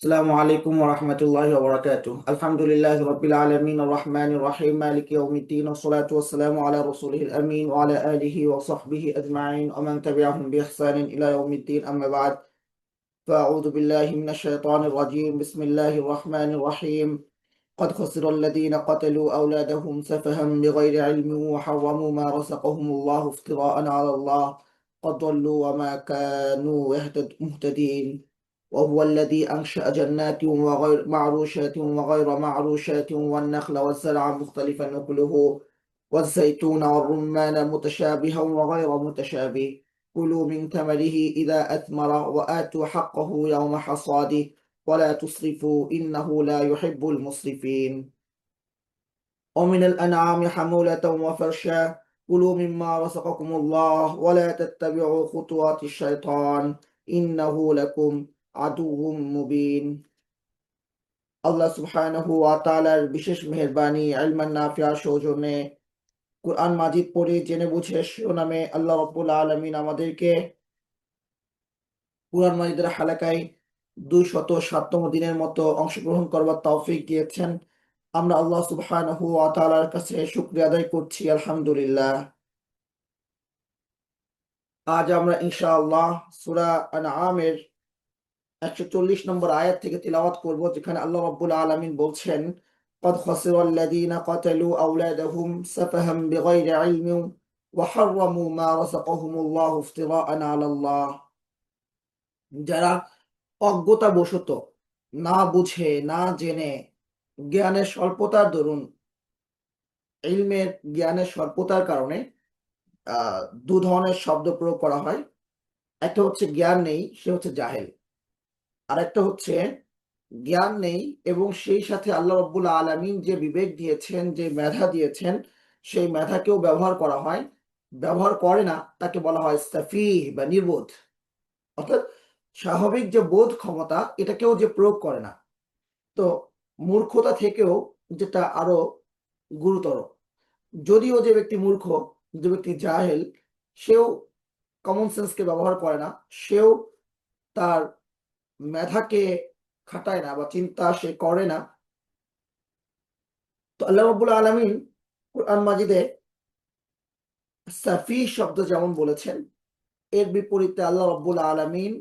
السلام عليكم ورحمة الله وبركاته. الحمد لله رب العالمين الرحمن الرحيم مالك يوم الدين والصلاة والسلام على رسوله الأمين وعلى آله وصحبه أجمعين ومن تبعهم بإحسان إلى يوم الدين. أما بعد فأعوذ بالله من الشيطان الرجيم. بسم الله الرحمن الرحيم. قد خسر الذين قتلوا أولادهم سفها بغير علم وحرموا ما رزقهم الله افتراء على الله. قد ضلوا وما كانوا مهتدين. وهو الذي أنشأ جنات وغير معروشات وغير معروشات والنخل والزرع مختلفا نكله والزيتون والرمان متشابها وغير متشابه. كلوا من ثمره إذا أثمر وآتوا حقه يوم حصاده. ولا تسرفوا إنه لا يحب المسرفين. ومن الأنعام حمولة وفرشا. كلوا مما رزقكم الله ولا تتبعوا خطوات الشيطان. إنه لكم আদুউম মুবিন। আল্লাহ সুবহানাহু ওয়া তাআলার বিশেষ মেহেরবানি, ইলমান নাফিয়া সৌজন্যে মাজিদ পড়ে, জেনে বুঝে শিরোনামে আল্লাহ রাব্বুল আলামিন আমাদেরকে মাজিদের হালাকায় দুইশত সাততম দিনের মতো অংশগ্রহণ করবার তৌফিক দিয়েছেন। আমরা আল্লাহ সুবহানাহু ওয়া তাআলার কাছে শুকরিয়া আদায় করছি, আলহামদুলিল্লাহ। আজ আমরা ইনশাআল্লাহ সূরা আনআমের একশো চল্লিশ নম্বর আয়াত থেকে তিলাওয়াত করব যেখানে আল্লাহ রাব্বুল আলামিন বলছেন قد خسر الذين قتلوا أولادهم سفها بغير علم وحرموا ما رزقهم الله افتراء على الله যারা অজ্ঞতাবশত না বুঝে না জেনে জ্ঞানের স্বল্পতার দরুন ইলমের জ্ঞানের স্বল্পতার কারণে আহ দু ধরনের শব্দ প্রয়োগ করা হয় একটা হচ্ছে জ্ঞান নেই সে হচ্ছে জাহেল আরেকটা হচ্ছে, জ্ঞান নেই এবং সেই সাথে আল্লাহ রব্বুল আলামিন যে বিবেক দিয়েছেন, যে মেধা দিয়েছেন, সেই মেধাকেও ব্যবহার করা হয়। ব্যবহার করে না, তাকে বলা হয় সাফিহ বা নির্বোধ। অর্থাৎ স্বাভাবিক যে বোধ ক্ষমতা, এটাকেও যে প্রয়োগ করে না। তো মূর্খতা থেকেও যেটা আরও গুরুতর। যদিও যে ব্যক্তি মূর্খ, যে ব্যক্তি জাহেল, সেও কমন সেন্সকে ব্যবহার করে না, সেও তার মেধাকে খাটায় না বা চিন্তা সে করে না। তো আল্লাহ আলামিন কোরআন মাজিদে সাফি শব্দ যেমন বলেছেন, এর বিপরীতে আল্লাহ রাব্বুল আলামিন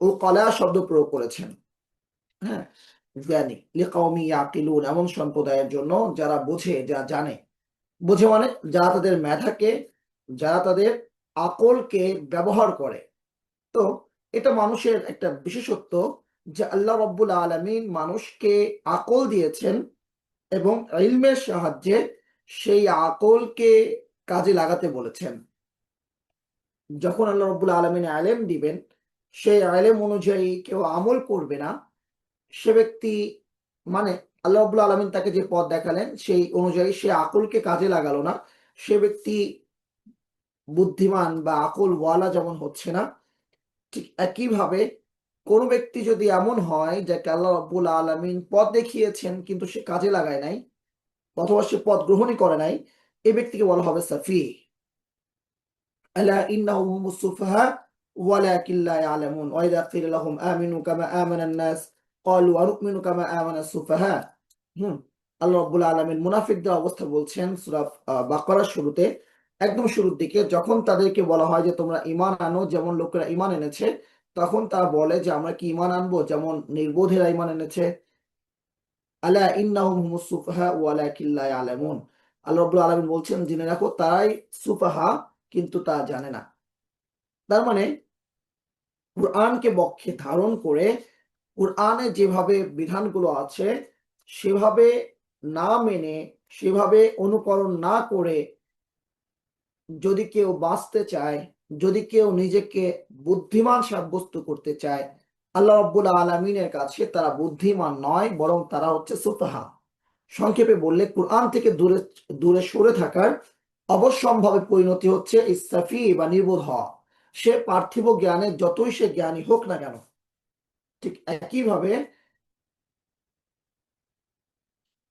ও কলা শব্দ প্রয়োগ করেছেন। হ্যাঁ জ্ঞানী লিকাউমি ইয়াকিলুন, এমন সম্প্রদায়ের জন্য যারা বোঝে, যারা জানে। বোঝে মানে যারা তাদের মেধাকে, যারা তাদের আকলকে ব্যবহার করে। তো এটা মানুষের একটা বিশেষত্ব যে আল্লাহ রব্বুল আলমিন মানুষকে আকল দিয়েছেন এবং ইলমের সাহায্যে সেই আকলকে কাজে লাগাতে বলেছেন। যখন আল্লাহ রব্বুল আলমিন আলেম দিবেন, সেই আলেম অনুযায়ী কেউ আমল করবে না, সে ব্যক্তি মানে আল্লাহ রব্বুল আলমিন তাকে যে পথ দেখালেন, সেই অনুযায়ী সে আকলকে কাজে লাগালো না, সে ব্যক্তি বুদ্ধিমান বা আকল ওয়ালা যেমন হচ্ছে না একইভাবে কোনো ব্যক্তি যদি এমন হয় যাকে আল্লাহ রাব্বুল আলামিন পথ দেখিয়েছেন কিন্তু সে কাজে লাগায় নাই অথবা সে পথ গ্রহণই করে নাই এই ব্যক্তিকে বলা হবে সাফি। আল্লাহ মুনাফিকদের অবস্থা বলছেন সূরা বাকারার শুরুতে। একদম শুরুর দিকে যখন তাদেরকে বলা হয় যে তোমরা ইমান আনো, যেমন লোকেরা ঈমান এনেছে, তখন তারা বলে যে আমরা কি ঈমান আনব? যেমন নির্বোধেরা ঈমান এনেছে। আলা ইন্নাহুম হুমুস সুফাহা ওয়ালাকিন লা ইয়ালামুন। আল্লাহ রাব্বুল আলামিন বলছেন, জেনে রাখো, তারাই সুফাহা কিন্তু তা জানে না। তার মানে কুরআনকে বক্ষে ধারণ করে কুরআনে যেভাবে বিধানগুলো আছে, সেভাবে না মেনে, সেভাবে অনুকরণ না করে যদি কেউ বাঁচতে চায়, যদি কেউ নিজেকে বুদ্ধিমান সাব্যস্ত করতে চায়, আল্লাহ রব্বুল আলমিনের কাছে তারা বুদ্ধিমান নয়, বরং তারা হচ্ছে সুফাহা সংক্ষেপে বললে, কোরআন থেকে দূরে দূরে সরে থাকার অবশ্যম্ভাবে পরিণতি হচ্ছে ইস্তাফি বা নির্বোধ হওয়া। সে পার্থিব জ্ঞানে যতই সে জ্ঞানী হোক না কেন, ঠিক একইভাবে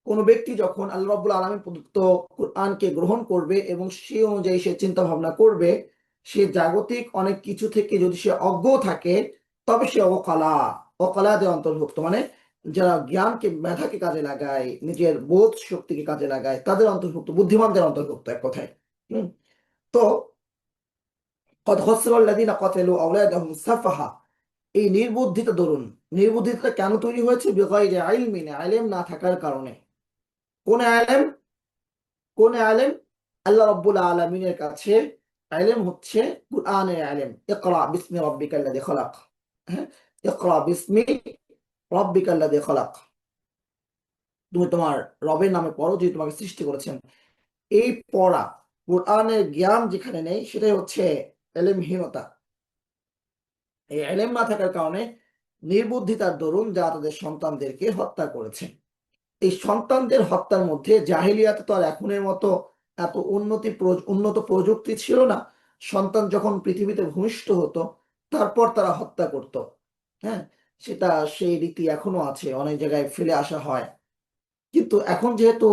কোন ব্যক্তি যখন আল্লাহ রব্বুল আলমী প্রদত্ত কোরআনকে গ্রহণ করবে এবং সে অনুযায়ী সে চিন্তা ভাবনা করবে, সে জাগতিক অনেক কিছু থেকে যদি সে অজ্ঞ থাকে, তবে সে অকলা, অকলাদের অন্তর্ভুক্ত। মানে যারা জ্ঞানকে, মেধাকে কাজে লাগায়, নিজের বোধ শক্তিকে কাজে লাগায়, তাদের অন্তর্ভুক্ত, বুদ্ধিমানদের অন্তর্ভুক্ত এক কথায়। হম? তো এই নির্বুদ্ধিতা, ধরুন নির্বুদ্ধিতা কেন তৈরি হয়েছে? আইলেম না থাকার কারণে। কোন আলেম কোন আলেম আল্লাহ রব্বুল আলমিনের কাছে আলেম হচ্ছে কুরআনের আলেম। ইকরা বিসমি রব্বিকাল্লাযী খলাক। হ্যাঁ ইকরা বিসমি রব্বিকাল্লাযী খলাক। তুমি তোমার রবের নামে পড়ো যে তোমাকে সৃষ্টি করেছেন। এই পড়া, কোরআনের জ্ঞান যেখানে নেই, সেটাই হচ্ছে এলেমহীনতা এই এলেম না থাকার কারণে নির্বুদ্ধিতার দরুন যা তাদের সন্তানদেরকে হত্যা করেছে এই সন্তানদের হত্যার মধ্যে জাহিলিয়াতে তো আর এখনের মতো এত উন্নতি উন্নত প্রযুক্তি ছিল না। সন্তান যখন পৃথিবীতে ভূমিষ্ঠ হতো তারপর তারা হত্যা করত। হ্যাঁ সেটা সেই রীতি এখনও আছে অনেক জায়গায় ফেলে আসা হয়। কিন্তু এখন যেহেতু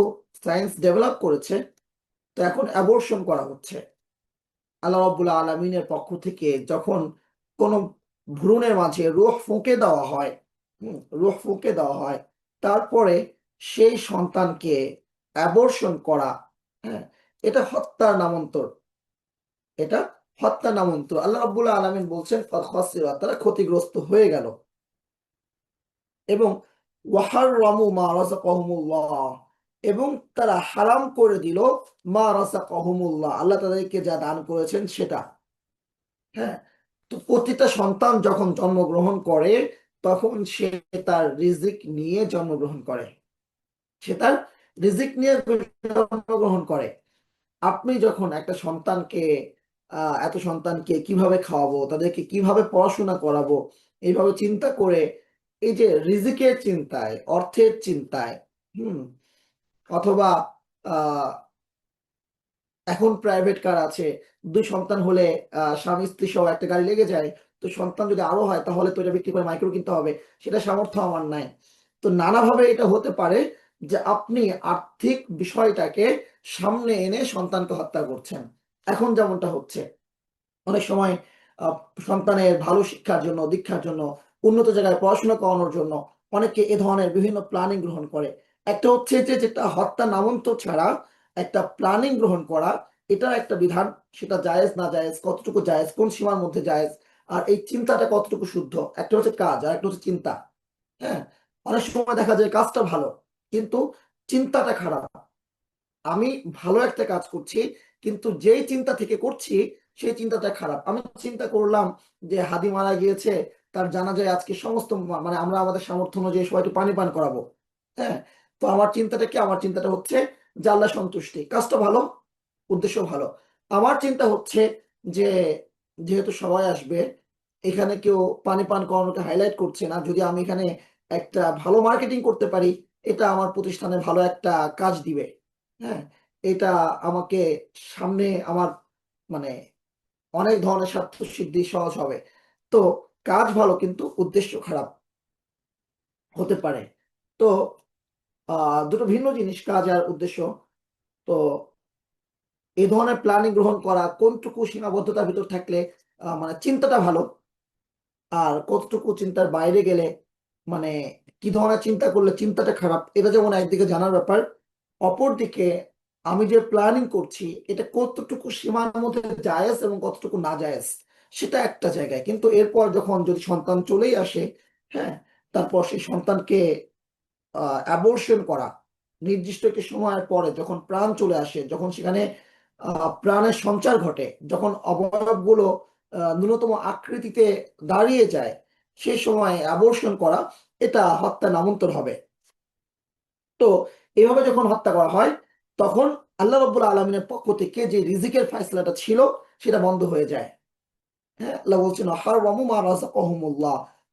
সায়েন্স ডেভেলপ করেছে তো এখন অ্যাবর্শন করা হচ্ছে। আল্লাহ রাব্বুল আলমিনের পক্ষ থেকে যখন কোন ভ্রূণের মাঝে রোহ ফুঁকে দেওয়া হয় হুম, রোহ ফুঁকে দেওয়া হয় তারপরে সেই সন্তানকে অ্যাবর্শন করা হ্যাঁ এটা হত্যার নামান্তর। এটা হত্যা নামান্তর। আল্লাহ রাব্বুল আলামিন বলছেন তারা ক্ষতিগ্রস্ত হয়ে গেল। এবং ওয়াহার রামু মা রাযাকাহুমুল্লাহ, এবং তারা হারাম করে দিল মা রাযাকাহুমুল্লাহ। আল্লাহ তাদেরকে যা দান করেছেন সেটা। হ্যাঁ তো প্রতিটা সন্তান যখন জন্মগ্রহণ করে, তখন সে তার রিজিক নিয়ে জন্মগ্রহণ করে। সে তার রিজিক নিয়ে জন্মগ্রহণ করে। আপনি যখন একটা সন্তানকে এত সন্তানকে কীভাবে খাওয়াবো, তাদেরকে কীভাবে পড়াশোনা করাবো, এইভাবে চিন্তা করে এই যে রিজিকের চিন্তায়, অর্থের চিন্তায়, হুম, অথবা এখন প্রাইভেট কার আছে, দুই সন্তান হলে স্বামী স্ত্রী সহ একটা গাড়ি লেগে যায়, তো সন্তান যদি আরও হয় তাহলে তো এটা বিক্রি করে মাইক্রো কিনতে হবে, সেটা সামর্থ্য আমার নাই। তো নানাভাবে এটা হতে পারে যে আপনি আর্থিক বিষয়টাকে সামনে এনে সন্তানকে হত্যা করছেন। এখন যেমনটা হচ্ছে, অনেক সময় সন্তানের ভালো শিক্ষার জন্য, দীক্ষার জন্য, উন্নত জায়গায় পড়াশোনা করানোর জন্য অনেকে এ ধরনের বিভিন্ন প্ল্যানিং গ্রহণ করে। একটা হচ্ছে যে, যেটা হত্যা নামন্ত ছাড়া একটা প্ল্যানিং গ্রহণ করা এটার একটা বিধান। সেটা জায়েজ, না জায়েজ, কতটুকু জায়েজ, কোন সীমার মধ্যে জায়েজ, আর এই চিন্তাটা কতটুকু শুদ্ধ? একটা হচ্ছে কাজ আর একটা হচ্ছে চিন্তা। হ্যাঁ? অনেক সময় দেখা যায় কাজটা ভালো কিন্তু চিন্তাটা খারাপ। আমি ভালো একটা কাজ করছি, কিন্তু যেই চিন্তা থেকে করছি, সেই চিন্তাটা খারাপ। আমি চিন্তা করলাম যে হাদি মারা গিয়েছে, তার জানা যায় আজকে সমস্ত মানে আমরা আমাদের সামর্থ্য অনুযায়ী সবাইকে পানি পান করাবো। হ্যাঁ? তো আমার চিন্তাটা কি? আমার চিন্তাটা হচ্ছে যে আল্লাহ সন্তুষ্টি। কাজটা ভালো? উদ্দেশ্য ভালো। আমার চিন্তা হচ্ছে যে যেহেতু সবাই আসবে, এখানে কেউ পানি পান করানোকে হাইলাইট করছে না, যদি আমি এখানে একটা ভালো মার্কেটিং করতে পারি এটা আমার প্রতিষ্ঠানে ভালো একটা কাজ দিবে। হ্যাঁ? এটা আমাকে সামনে আমার মানে অনেক ধরনের স্বার্থ সিদ্ধি সহজ হবে। তো কাজ ভালো কিন্তু উদ্দেশ্য খারাপ হতে পারে। তো দুটো ভিন্ন জিনিস, কাজ আর উদ্দেশ্য। তো এই ধরনের প্ল্যানিং গ্রহণ করা, কোনটুকু সীমাবদ্ধতার ভিতর থাকলে মানে চিন্তাটা ভালো, আর কতটুকু চিন্তার বাইরে গেলে মানে কি ধরনের চিন্তা করলে চিন্তাটা খারাপ? এটা যেমন একদিকে জানার ব্যাপার, অপরদিকে আমি যে প্ল্যানিং করছি, এটা কতটুকু সীমার মধ্যে জায়েজ এবং কতটুকু না জায়েজ, সেটা একটা জায়গায়। কিন্তু এরপর যখন যদি সন্তান চলেই আসে হ্যাঁ তারপর সেই সন্তানকে অ্যাবর্শন করা, নির্দিষ্ট একটি সময়ের পরে যখন প্রাণ চলে আসে, যখন সেখানে প্রাণের সঞ্চার ঘটে, যখন অবয়বগুলো ন্যূনতম আকৃতিতে দাঁড়িয়ে যায় সেই সময় অ্যাবর্শন করা, এটা হত্যা নামান্তর হবে। তো এভাবে যখন হত্যা করা হয়, তখন আল্লাহ রব্বুল আলমিনের পক্ষ থেকে যে রিজিকের ফয়সলাটা ছিল, সেটা বন্ধ হয়ে যায়। হ্যাঁ আল্লাহ বলছেন, হারামু মা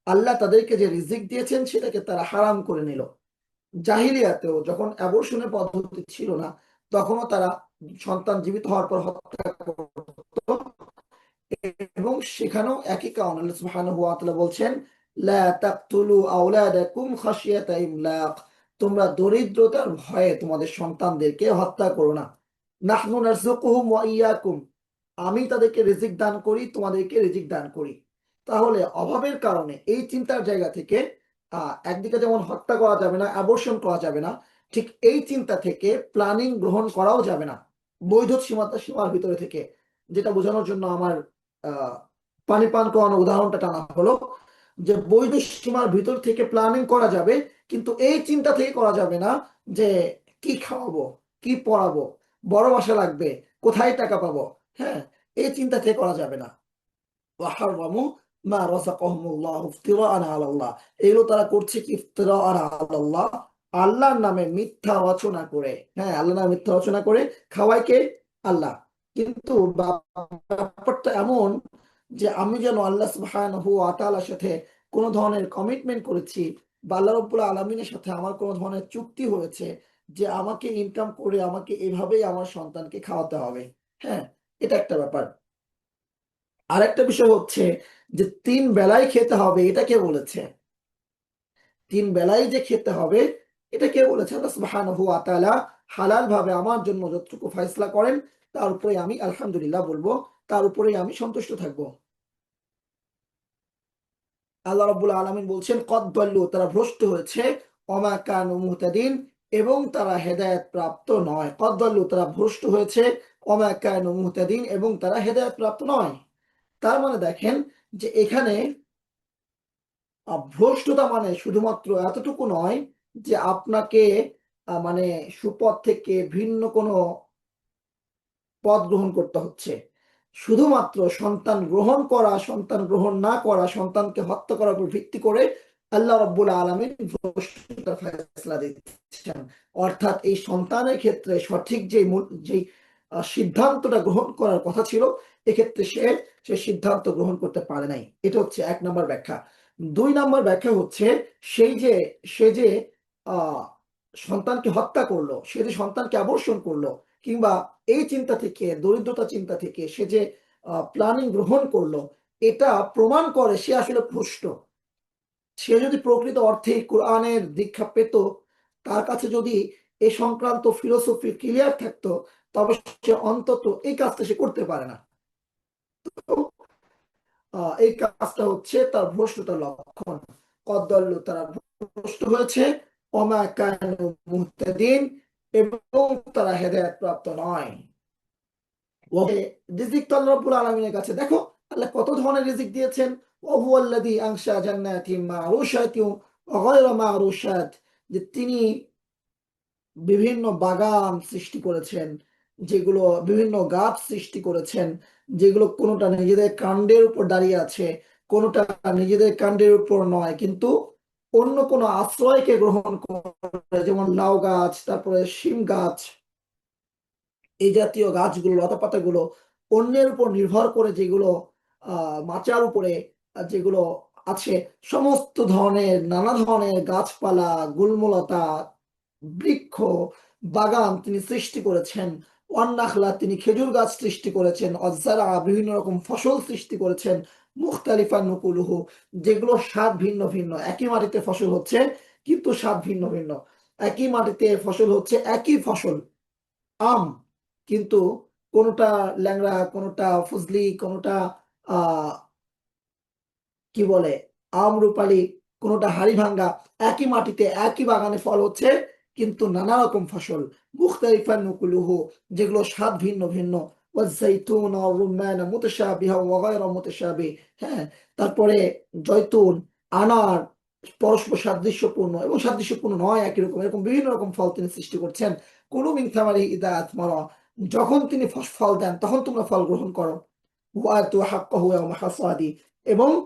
আল্লাহ তাদেরকে যে রিজিক দিয়েছেন, সেটাকে তারা হারাম করে নিল। জাহিলিয়াতেও যখন অ্যাবর্শনের পদ্ধতি ছিল না, তখনও তারা সন্তান জীবিত হওয়ার পর হত্যা করত। এবং সেখানেও একই কারণ আল্লাহ সুবহানাহু ওয়া তাআলা বলছেন, লা তাকতুলু আওলাদাকুম খাশিয়াতা ইমলাক তোমরা দরিদ্রতার ভয়ে তোমাদের সন্তানদেরকে হত্যা করো না। নাহনু নারযুকুহুম ওয়া ইয়াকুম। আমি তাদেরকে রিজিক দান করি, তোমাদেরকে রিজিক দান করি। তাহলে অভাবের কারণে এই চিন্তার জায়গা থেকে একদিকে যেমন হত্যা করা যাবে না অ্যাবর্শন করা যাবে না, ঠিক এই চিন্তা থেকে প্ল্যানিং গ্রহণ করাও যাবে না। বৈধ সীমাতা সীমার ভিতরে থেকে, যেটা বোঝানোর জন্য আমার পানি পান করানোর উদাহরণটা টানা হলো যে বৈধ সীমার ভিতর থেকে প্ল্যানিং করা যাবে, কিন্তু এই চিন্তা থেকে করা যাবে না যে কি খাওয়াবো, কি পড়াবো, বড় বাসা লাগবে, কোথায় টাকা পাবো হ্যাঁ এই চিন্তা থেকে করা যাবে না। এগুলো তারা করছে কি? আল্লাহর নামে মিথ্যা রচনা করে। হ্যাঁ আল্লাহর নামে মিথ্যা রচনা করে। খাওয়ায় কে? আল্লাহ। কিন্তু ব্যাপারটা এমন যে আমি যেন আল্লাহ সুবহানাহু ওয়া তাআলার সাথে কোনো ধরনের কমিটমেন্ট করেছি বা আল্লাহ আলামিনের সাথে আমার কোনো ধরনের চুক্তি হয়েছে যে আমাকে ইনকাম করে আমাকে এভাবেই আমার সন্তানকে খাওয়াতে হবে। হ্যাঁ এটা একটা ব্যাপার। আরেকটা বিষয় হচ্ছে যে তিন বেলায় খেতে হবে, এটা কে বলেছে? তিন বেলায় যে খেতে হবে, এটা কে বলেছে? আল্লাহ সুবহানাহু ওয়া তাআলা হালাল ভাবে আমার জন্য যতটুকু ফয়সলা করেন তার উপরে আমি আলহামদুলিল্লাহ বলব, তার উপরেই আমি সন্তুষ্ট থাকব। আল্লাহ রাব্বুল আলামিন বলছেন, কদ তারা ভ্রষ্ট হয়েছে, ওমা কানু মুহতাদিন, এবং তারা হেদায়েত প্রাপ্ত নয়। কদ তারা ভ্রষ্ট হয়েছে, ওমা কানু মুহতাদিন, এবং তারা হেদায়েত প্রাপ্ত নয়। তার মানে দেখেন যে এখানে ভ্রষ্টতা মানে শুধুমাত্র এতটুকু নয় যে আপনাকে মানে সুপথ থেকে ভিন্ন কোনো পথ গ্রহণ করতে হচ্ছে। শুধুমাত্র সন্তান গ্রহণ করা সন্তান গ্রহণ না করা সন্তানকে হত্যা করার উপর ভিত্তি করে আল্লাহ রাব্বুল আলামিন ফয়সালা দিচ্ছেন। অর্থাৎ এই সন্তানের ক্ষেত্রে সঠিক যে আহ, সিদ্ধান্তটা গ্রহণ করার কথা ছিল এক্ষেত্রে সে সে সিদ্ধান্ত গ্রহণ করতে পারে নাই। এটা হচ্ছে এক নম্বর ব্যাখ্যা। দুই নম্বর ব্যাখ্যা হচ্ছে সেই যে সে যে সন্তানকে হত্যা করল সে যে সন্তানকে আবর্ষণ করল কিংবা এই চিন্তা থেকে, দরিদ্রতা চিন্তা থেকে সে যে প্ল্যানিং গ্রহণ করল, এটা প্রমাণ করে সে আসলে ভ্রষ্ট। সে যদি প্রকৃত অর্থে কোরআনের দীক্ষা পেত, তার কাছে যদি এ সংক্রান্ত ফিলোসফি ক্লিয়ার থাকতো, তবে সে অন্তত এই কাজটা সে করতে পারে না। এই কাজটা হচ্ছে তার ভ্রষ্টতার লক্ষণ। কদ্দল্য তারা ভ্রষ্ট হয়েছে। ওমা কানু মুহতাদিন এবং তারা হেদায়েত প্রাপ্ত নয় রাব্বুল আলামিনের কাছে। দেখো, আল্লাহ কত ধরনের রিজিক দিয়েছেন? ওহু মা'রুশাতিন ওয়া মা'রুশাত, যে তিনি বিভিন্ন বাগান সৃষ্টি করেছেন, যেগুলো বিভিন্ন গাছ সৃষ্টি করেছেন, যেগুলো কোনোটা নিজেদের কাণ্ডের উপর দাঁড়িয়ে আছে, কোনোটা নিজেদের কাণ্ডের উপর নয়। কিন্তু অন্য কোনো আশ্রয়কে গ্রহণ করে, যেমন লাউ গাছ, তারপরে শিম গাছ, এই জাতীয় গাছগুলো লতাপাতাগুলো অন্যের উপর নির্ভর করে যেগুলো মাচার উপরে যেগুলো আছে, সমস্ত ধরনের, নানা ধরনের গাছপালা, গুল্মলতা, বৃক্ষ, বাগান তিনি সৃষ্টি করেছেন, ওয়ান্নাখলা তিনি খেজুর গাছ সৃষ্টি করেছেন, অজারা বিভিন্ন রকম ফসল সৃষ্টি করেছেন মুখতালিফা নুকুলুহু, যেগুলো স্বাদ ভিন্ন ভিন্ন। একই মাটিতে ফসল হচ্ছে, কিন্তু স্বাদ ভিন্ন ভিন্ন। একই মাটিতে ফসল হচ্ছে একই ফসল, আম, কিন্তু কোনোটা ল্যাংড়া, কোনোটা ফজলি, কোনোটা কি বলে, আম রূপালি, কোনোটা হাড়ি ভাঙ্গা। একই মাটিতে একই বাগানে ফল হচ্ছে, কিন্তু নানা রকম ফসল। মুখতারিফা নুকুলুহু, যেগুলো স্বাদ ভিন্ন ভিন্ন। রুম্মান মুতাশাবিহা ওয়া গায়রা মুতাশাবিহ হ্যাঁ তারপরে জয়তুন, আনার পরস্পর সাদৃশ্যপূর্ণ এবং সাদৃশ্যপূর্ণ নয়, একই রকম, এরকম বিভিন্ন রকম ফল তিনি সৃষ্টি করছেন। কোন ইদা যখন তিনি ফল দেন, তখন তোমরা ফল গ্রহণ করো। ওয়াতু হাক্কাহু ইয়াওমা হাসাদি। এবং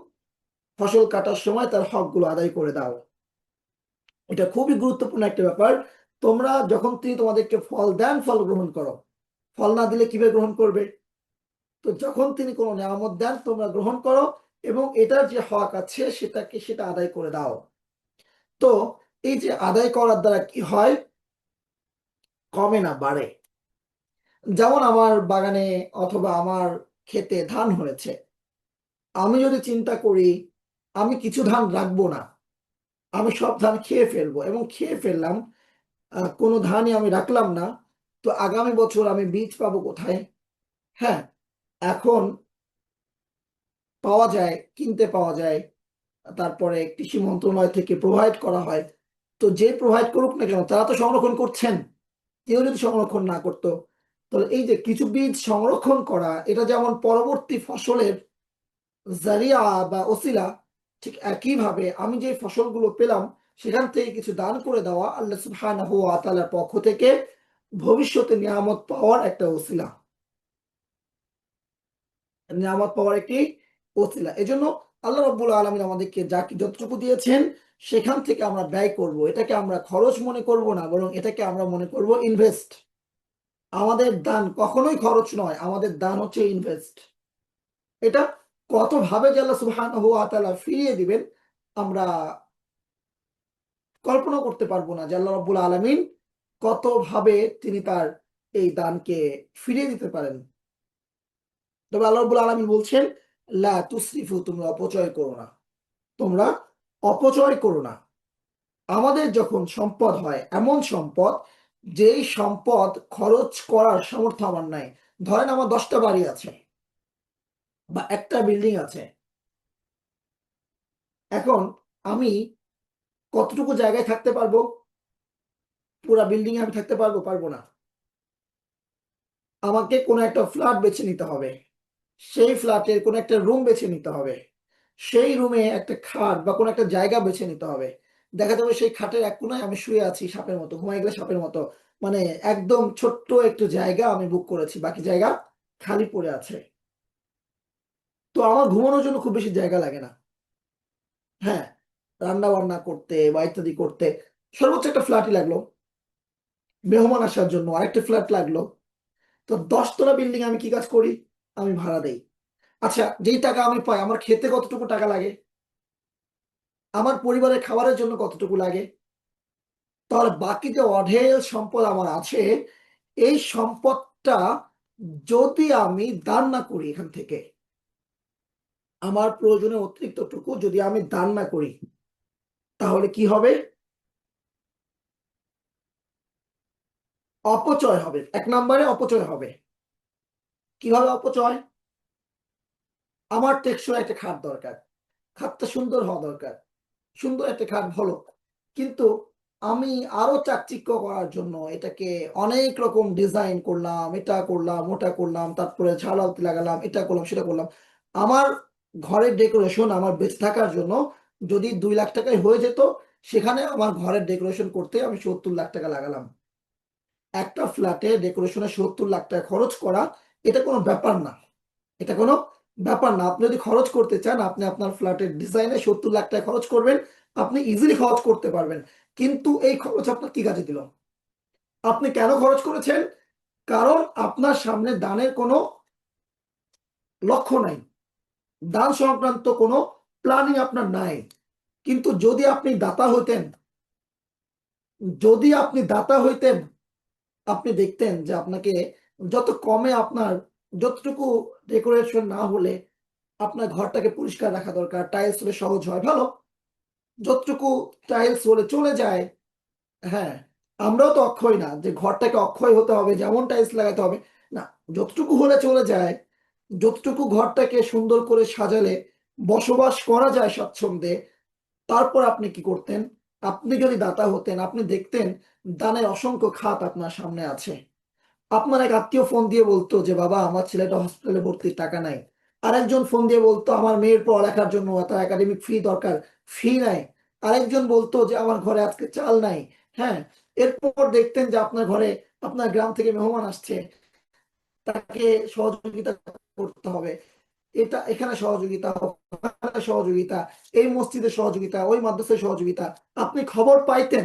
ফসল কাটার সময় তার হকগুলো আদায় করে দাও। এটা খুবই গুরুত্বপূর্ণ একটা ব্যাপার। তোমরা যখন তিনি তোমাদেরকে ফল দেন, ফল গ্রহণ করো। ফল না দিলে কীভাবে গ্রহণ করবে? তো যখন তিনি কোনো নিয়ামত দেন, তোমরা গ্রহণ করো এবং এটার যে হক আছে সেটাকে সেটা আদায় করে দাও। তো এই যে আদায় করার দ্বারা কি হয়? কমে না, বাড়ে। যেমন আমার বাগানে অথবা আমার ক্ষেতে ধান হয়েছে। আমি যদি চিন্তা করি, আমি কিছু ধান রাখব না, আমি সব ধান খেয়ে ফেলব এবং খেয়ে ফেললাম কোনো ধানই আমি রাখলাম না তো আগামী বছর আমি বীজ পাবো কোথায়? হ্যাঁ এখন পাওয়া যায়, কিনতে পাওয়া যায়, তারপরে কৃষি মন্ত্রণালয় থেকে প্রোভাইড করা হয়। তো যে প্রোভাইড করুক না কেন, তারা তো সংরক্ষণ করছেন। কেউ যদি সংরক্ষণ না করতো, তাহলে এই যে কিছু বীজ সংরক্ষণ করা, এটা যেমন পরবর্তী ফসলের জারিয়া বা ওসিলা, ঠিক একইভাবে আমি যে ফসলগুলো পেলাম, সেখান থেকে কিছু দান করে দেওয়া আল্লাহ তাআলার পক্ষ থেকে ভবিষ্যতে নিয়ামত পাওয়ার একটা ওসিলা। নিয়ামত পাওয়ার একটি ওসিলা। এজন্য আল্লাহ রাব্বুল আলামিন আমাদেরকে যা কি যতটুকু দিয়েছেন, সেখান থেকে আমরা ব্যয় করব। এটাকে আমরা খরচ মনে করব না, বরং এটাকে আমরা মনে করব ইনভেস্ট আমাদের দান কখনোই খরচ নয়, আমাদের দান হচ্ছে ইনভেস্ট এটা কত ভাবে যে আল্লাহ সুবহানাহু ওয়া ফিরিয়ে দিবেন, আমরা কল্পনা করতে পারব না যে আল্লাহ রাব্বুল আলামিন কত ভাবে তিনি তার এই দানকে ফিরিয়ে দিতে পারেন? তবে আল্লাহ রাব্বুল আলামিন বলছেন, লা তুসরিফু, তোমরা অপচয় করো না। তোমরা অপচয় করো না। আমাদের যখন সম্পদ হয়, এমন সম্পদ, যেই সম্পদ খরচ করার সামর্থ্য আমার নাই। ধরেন আমার দশটা বাড়ি আছে, বা একটা বিল্ডিং আছে। এখন আমি কতটুকু জায়গায় থাকতে পারব? পুরা বিল্ডিং এ আমি থাকতে পারব পারব না। আমাকে কোনো একটা ফ্ল্যাট বেছে নিতে হবে। সেই ফ্ল্যাটের কোনো একটা রুম বেছে নিতে হবে। সেই রুমে একটা খাট বা কোনো একটা জায়গা বেছে নিতে হবে। দেখা যাবে সেই খাটের এক কোনায় আমি শুয়ে আছি সাপের মতো, ঘুমাই গেলে সাপের মতো। মানে একদম ছোট্ট একটু জায়গা আমি বুক করেছি, বাকি জায়গা খালি পড়ে আছে। তো আমার ঘুমানোর জন্য খুব বেশি জায়গা লাগে না। হ্যাঁ রান্না বান্না করতে বা ইত্যাদি করতে সর্বোচ্চ একটা ফ্ল্যাটই লাগল। মেহমান আসার জন্য আরেকটা ফ্ল্যাট লাগল। তো দশতলা বিল্ডিং আমি কি কাজ করি? আমি ভাড়া দেই। আচ্ছা যেই টাকা আমি পাই, আমার খেতে কতটুকু টাকা লাগে? আমার পরিবারের খাবারের জন্য কতটুকু লাগে? তাহলে বাকি যে অঢেল সম্পদ আমার আছে, এই সম্পদটা যদি আমি দান না করি এখান থেকে, আমার প্রয়োজনের অতিরিক্তটুকু যদি আমি দান না করি, তাহলে কি হবে? অপচয় হবে। এক নম্বরে অপচয় হবে। কীভাবে অপচয়? আমার টেকসই একটা খাট দরকার। খাটটা সুন্দর হওয়া দরকার। সুন্দর একটা খাট ভালো। কিন্তু আমি আরও চাকচিক্য করার জন্য এটাকে অনেক রকম ডিজাইন করলাম, এটা করলাম, ওটা করলাম, তারপরে ঝাড়ালতি লাগালাম, এটা করলাম, সেটা করলাম। আমার ঘরের ডেকোরেশন আমার বেঁচে থাকার জন্য যদি দুই লাখ টাকায় হয়ে যেত, সেখানে আমার ঘরের ডেকোরেশন করতে আমি সত্তর লাখ টাকা লাগালাম। একটা ফ্ল্যাটে ডেকোরেশনে সত্তর লাখ টাকা খরচ করা, এটা কোনো ব্যাপার না। এটা কোনো ব্যাপার না। আপনি যদি খরচ করতে চান, আপনি আপনার ফ্ল্যাটের ডিজাইনে সত্তর লাখ টাকা খরচ করবেন, আপনি ইজিলি খরচ করতে পারবেন। কিন্তু এই খরচ আপনার কি কাজে দিল? আপনি কেন খরচ করেছেন? কারণ আপনার সামনে দানের কোনো লক্ষ্য নাই। দান সংক্রান্ত কোনো প্ল্যানিং আপনার নাই। কিন্তু যদি আপনি দাতা হইতেন, যদি আপনি দাতা হইতেন আপনি দেখতেন যে আপনাকে যত কমে আপনার, যতটুকু ডেকোরেশন না হলে আপনার ঘরটাকে পরিষ্কার রাখা দরকার টাইলস হলে সহজ হয়। ভালো? যতটুকু টাইলস হলে চলে যায় হ্যাঁ আমরাও তো অক্ষয় না যে ঘরটাকে অক্ষয় হতে হবে, যেমন টাইলস লাগাতে হবে। না, যতটুকু হলে চলে যায়, যতটুকু ঘরটাকে সুন্দর করে সাজালে বসবাস করা যায় স্বাচ্ছন্দ্যে, তারপর আপনি কি করতেন? আপনি যদি দাতা হতেন, আপনি দেখতেন দানের অসংখ্য খাত আপনার সামনে আছে। আপনার এক আত্মীয় ফোন দিয়ে বলতো যে, বাবা, আমার ছেলেটা হসপিটালে ভর্তির টাকা নাই। আরেকজন ফোন দিয়ে বলতো, আমার মেয়ের পড়ালেখার জন্য তার একাডেমিক ফি দরকার ফি নাই। আরেকজন বলতো যে, আমার ঘরে আজকে চাল নাই। হ্যাঁ এরপর দেখতেন যে, আপনার ঘরে আপনার গ্রাম থেকে মেহমান আসছে। তাকে সহযোগিতা করতে হবে। এটা এখানে সহযোগিতা, ওখানে সহযোগিতা, এই মসজিদের সহযোগিতা, ওই মাদ্রাসায় সহযোগিতা। আপনি খবর পাইতেন?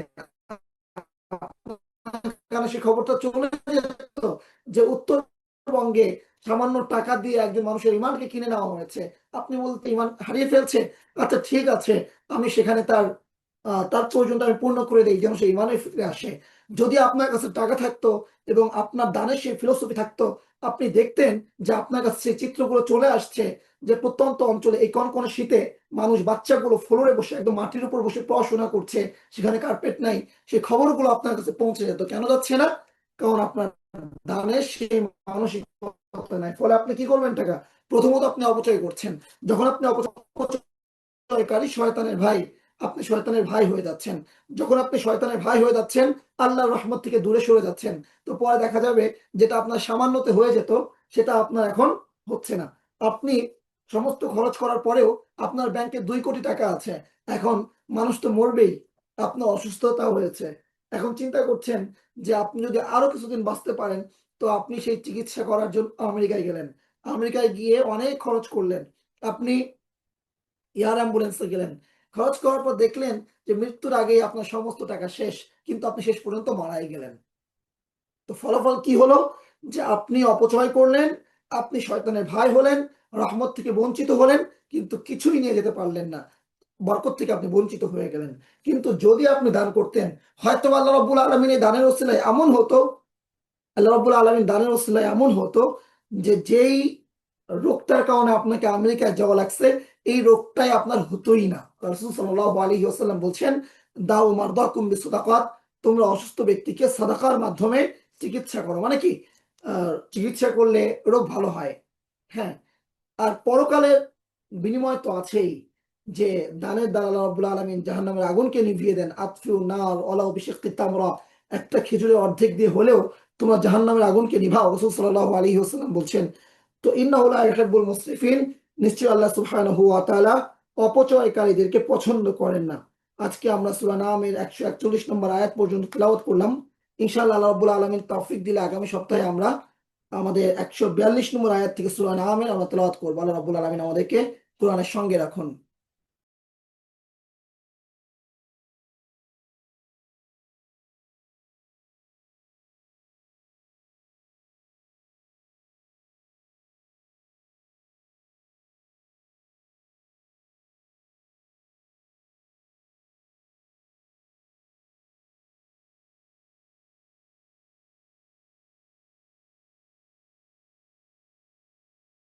কারণ সেই খবরটা চলে যেত যে উত্তরবঙ্গে সামান্য টাকা দিয়ে একজন মানুষের ইমানকে কিনে নেওয়া হয়েছে। আপনি বলতে ইমান হারিয়ে ফেলছে? আচ্ছা ঠিক আছে, আমি সেখানে তার তার প্রয়োজনটা আমি পূর্ণ করে দিই যেন সে ইমানে ফিরে আসে। যদি আপনার কাছে টাকা থাকতো এবং আপনার দানের সেই ফিলোসফি থাকতো আপনি দেখতেন যে আপনার কাছে চিত্রগুলো চলে আসছে যে প্রত্যন্ত অঞ্চলে এই কনকনে শীতে মানুষ বাচ্চাগুলো ফ্লোরে বসে একদম মাটির উপর বসে পড়াশোনা করছে, সেখানে কার্পেট নাই, সেই খবরগুলো আপনার কাছে পৌঁছে যেত কেন যাচ্ছে না? কারণ আপনার দানের সেই মানসিকতা নাই। ফলে আপনি কি করবেন টাকা? প্রথমত আপনি অপচয় করছেন। যখন আপনি অপচয় অপচয়কারী, শয়তানের ভাই আপনি শয়তানের ভাই হয়ে যাচ্ছেন। যখন আপনি শয়তানের ভাই হয়ে যাচ্ছেন, আল্লাহর রহমত থেকে দূরে সরে যাচ্ছেন। তো পরে দেখা যাবে যেটা আপনার সামান্যতে হয়ে যেত, সেটা আপনার এখন হচ্ছে না। আপনি সমস্ত খরচ করার পরেও আপনার ব্যাংকে দুই কোটি টাকা আছে। এখন মানুষ তো মরবেই, আপনার অসুস্থতা হয়েছে। এখন চিন্তা করছেন যে আপনি যদি আরও কিছুদিন বাঁচতে পারেন, তো আপনি সেই চিকিৎসা করার জন্য আমেরিকায় গেলেন। আমেরিকায় গিয়ে অনেক খরচ করলেন। আপনি এয়ার অ্যাম্বুলেন্সে গেলেন। খরচ করার পর দেখলেন যে মৃত্যুর আগেই আপনার সমস্ত টাকা শেষ, কিন্তু আপনি শেষ পর্যন্ত মারাই গেলেন। তো ফলাফল কি হলো? যে আপনি অপচয় করলেন, আপনি শয়তানের ভাই হলেন, রহমত থেকে বঞ্চিত হলেন, কিন্তু কিছুই নিয়ে যেতে পারলেন না। বরকত থেকে আপনি বঞ্চিত হয়ে গেলেন। কিন্তু যদি আপনি দান করতেন, হয়তো আল্লাহ রব্বুল আলমিন এই দানের ওসিলায় এমন হতো, আল্লাহ রব্বুল আলমিন দানের ওসিলায় এমন হতো যে যেই রোগটার কারণে আপনাকে আমেরিকায় যাওয়া লাগছে এই রোগটাই আপনার হতোই না। রাসূল সাল্লাল্লাহু আলাইহি ওয়াসাল্লাম বলছেন দাও মারদাকুম বিসাদাকাত তোমরা অসুস্থ ব্যক্তিকে সাদাকার মাধ্যমে চিকিৎসা করো। মানে কি? চিকিৎসা করলে রোগ ভালো হয়। হ্যাঁ। আর পরকালের বিনিময় তো আছেই, যে দানের আল্লাহ রাব্বুল আলামিন জাহান্নামের আগুনকে নিভিয়ে দেন। আতফিউ নার অলা বিশিক্কি তামরা। একটা খেজুরের অর্ধেক দিয়ে হলেও তোমরা জাহান্নামের আগুনকে নিভাও। রাসূল সাল্লাল্লাহু আলাইহি ওয়াসাল্লাম বলছেন, তো ইন্নাহু লা ইউহিব্বুল মুসরিফিন নিশ্চয়ই আল্লাহ সুফান ওয়া তাআলা অপচয়কারীদেরকে পছন্দ করেন না। আজকে আমরা সুরা নামের একশো একচল্লিশ নম্বর আয়াত পর্যন্ত তেলাওয়াত করলাম। ইনশাআল্লাহ আল্লাহ রাব্বুল আলামিন তৌফিক দিলে আগামী সপ্তাহে আমরা আমাদের একশো বিয়াল্লিশ নম্বর আয়াত থেকে সুরান আহমের আমরা তেলাওয়াত করব। আল্লাহ রাবুল আলমিন আমাদেরকে কোরআনের সঙ্গে রাখুন।